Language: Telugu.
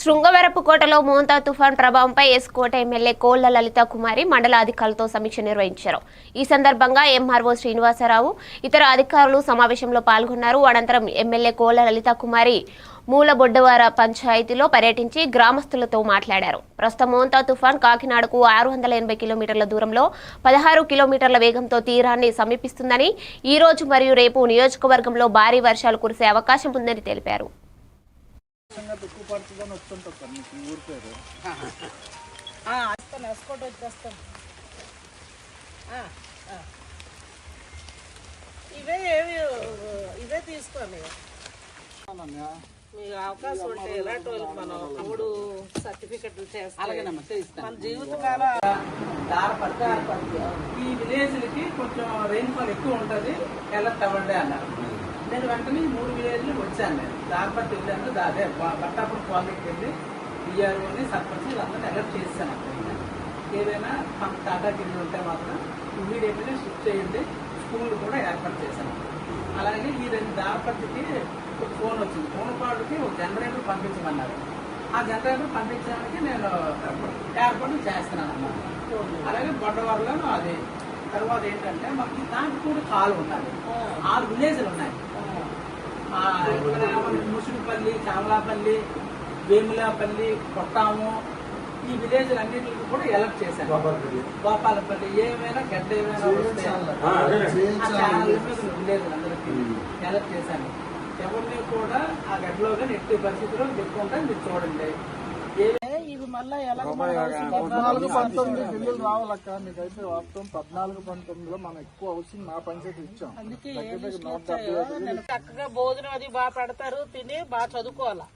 శృంగవరపుకోటలో మోంతా తుఫాన్ ప్రభావంపై ఎస్కోట ఎమ్మెల్యే కోళ్ళ లలిత కుమారి మండల అధికారులతో సమీక్ష నిర్వహించారు. ఈ సందర్భంగా ఎంఆర్ఓ శ్రీనివాసరావు ఇతర అధికారులు సమావేశంలో పాల్గొన్నారు. అనంతరం ఎమ్మెల్యే కోళ్ళ లలిత కుమారి మూలబొడ్డవార పంచాయతీలో పర్యటించి గ్రామస్తులతో మాట్లాడారు. ప్రస్తుతం మోంతా తుఫాన్ కాకినాడకు ఆరు వందల ఎనభై కిలోమీటర్ల దూరంలో పదహారు కిలోమీటర్ల వేగంతో తీరాన్ని సమీపిస్తుందని ఈ రోజు మరియు రేపు నియోజకవర్గంలో భారీ వర్షాలు కురిసే అవకాశం ఉందని తెలిపారు. సంగతి ఎక్కువ పడుతుందని వస్తుంటారు సార్ మీకు ఈ ఊరి పేరు? వస్తాను ఆ, ఆ. ఇవే ఏవి ఇవే తీసుకోండి మీకు అవకాశం ఉంటే ఎలాంటి వాళ్ళకి మనం మూడు సర్టిఫికెట్లు చేస్తాం మన జీవితకాల ఈ విలేజ్లకి కొంచెం రెయిన్ఫాల్ ఎక్కువ ఉంటుంది ఎలర్ట్ అవ్వండి అన్నారు. నేను వెంటనే మూడు విలేజ్లు వచ్చాను నేను. దారపట్టి వెళ్ళాను దా- అదే బ- బట్టాపురం కాలనీకి వెళ్ళి పిఆర్ఓని సర్పంచ్ వీళ్ళందరినీ అలర్ట్ చేశాను అక్కడ ఏదైనా టాటా కింద ఉంటే మాత్రం ఇమీడియట్గా షిఫ్ట్ చేయండి. స్కూల్ కూడా ఏర్పాటు చేశాను. అలాగే ఈ రెండు దారపట్టికి ఒక ఫోన్ వచ్చింది. ఫోన్ కాల్కి ఒక జనరేటర్ పంపించమన్నారు. ఆ జనరేటర్ పంపించడానికి నేను ఏర్పాటు చేస్తున్నాను అన్నమాట అలాగే బొడ్డవరలో అది తర్వాత ఏంటంటే మనకి దానికి కూడా కాలు ఉన్నది ఆరు విలేజ్లు ఉన్నాయి. ఆ, ఇక్కడ మనకి ముసుగుపల్లి చామలాపల్లి వేములాపల్లి కొట్టాము. ఈ విలేజ్ అన్నింటికి కూడా ఎలర్ట్ చేశాను గోపాలపల్లి. ఏమైనా గడ్డ ఏమైనా వస్తే ఆ ఛానల్ విలేజ్ అందరికీ ఎలర్ట్ చేశాను ఎవరిని కూడా ఆ గడ్డలో కానీ ఎట్టి పరిస్థితిలో చెప్పుకుంటే మీరు చూడండి. పద్నాలుగు పంతొమ్మిది బిల్లులు రావాలక్క. మీకైతే వాస్తవం పద్నాలుగు పంతొమ్మిదిలో మనం ఎక్కువ హౌసింగ్ మా పంచాయతీ ఇచ్చాం. చక్కగా భోజనం అది బాగా పెడతారు తిని బాగా చదువుకోవాలా.